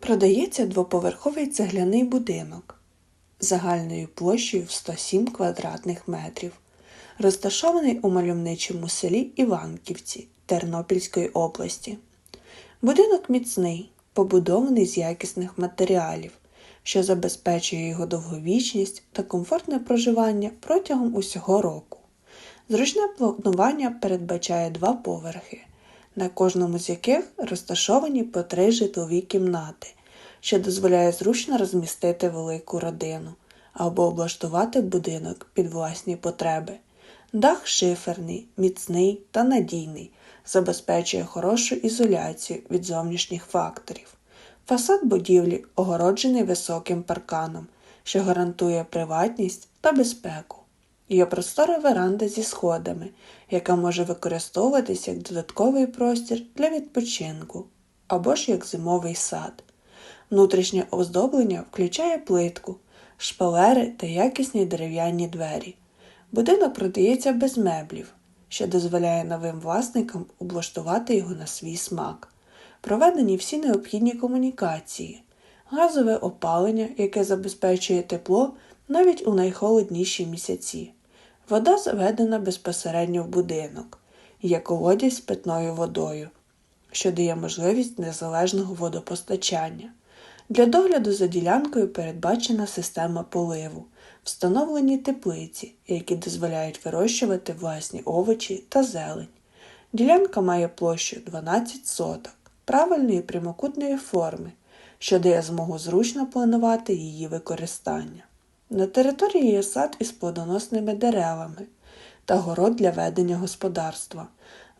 Продається двоповерховий цегляний будинок загальною площею в 107 квадратних метрів, розташований у мальовничому селі Іванківці Тернопільської області. Будинок міцний, побудований з якісних матеріалів, що забезпечує його довговічність та комфортне проживання протягом усього року. Зручне планування передбачає два поверхи, на кожному з яких розташовані по три житлові кімнати, що дозволяє зручно розмістити велику родину або облаштувати будинок під власні потреби. Дах шиферний, міцний та надійний, забезпечує хорошу ізоляцію від зовнішніх факторів. Фасад будівлі огороджений високим парканом, що гарантує приватність та безпеку. Є простора веранда зі сходами, яка може використовуватися як додатковий простір для відпочинку або ж як зимовий сад. Внутрішнє оздоблення включає плитку, шпалери та якісні дерев'яні двері. Будинок продається без меблів, що дозволяє новим власникам облаштувати його на свій смак. Проведені всі необхідні комунікації, газове опалення, яке забезпечує тепло навіть у найхолодніші місяці. Вода заведена безпосередньо в будинок, є колодязь з питною водою, що дає можливість незалежного водопостачання. Для догляду за ділянкою передбачена система поливу, встановлені теплиці, які дозволяють вирощувати власні овочі та зелень. Ділянка має площу 12 соток правильної прямокутної форми, що дає змогу зручно планувати її використання. На території є сад із плодоносними деревами та город для ведення господарства.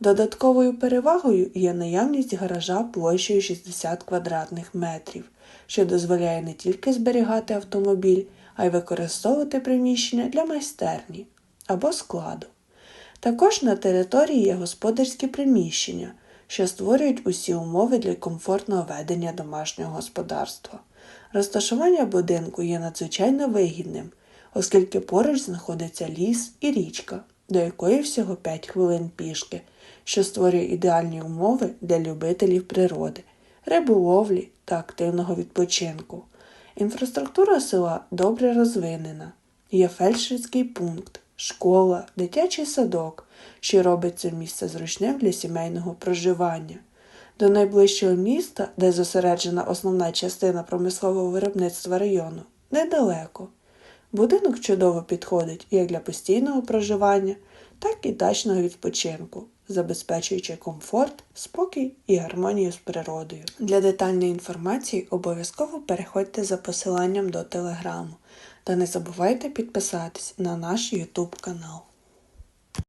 Додатковою перевагою є наявність гаража площею 60 квадратних метрів, що дозволяє не тільки зберігати автомобіль, а й використовувати приміщення для майстерні або складу. Також на території є господарські приміщення, що створюють усі умови для комфортного ведення домашнього господарства. Розташування будинку є надзвичайно вигідним, оскільки поруч знаходиться ліс і річка, до якої всього 5 хвилин пішки, що створює ідеальні умови для любителів природи, риболовлі та активного відпочинку. Інфраструктура села добре розвинена, є фельдшерський пункт, школа, дитячий садок, що робить це місце зручним для сімейного проживання. До найближчого міста, де зосереджена основна частина промислового виробництва району, недалеко. Будинок чудово підходить як для постійного проживання, так і дачного відпочинку, забезпечуючи комфорт, спокій і гармонію з природою. Для детальної інформації обов'язково переходьте за посиланням до телеграму та не забувайте підписатись на наш YouTube канал.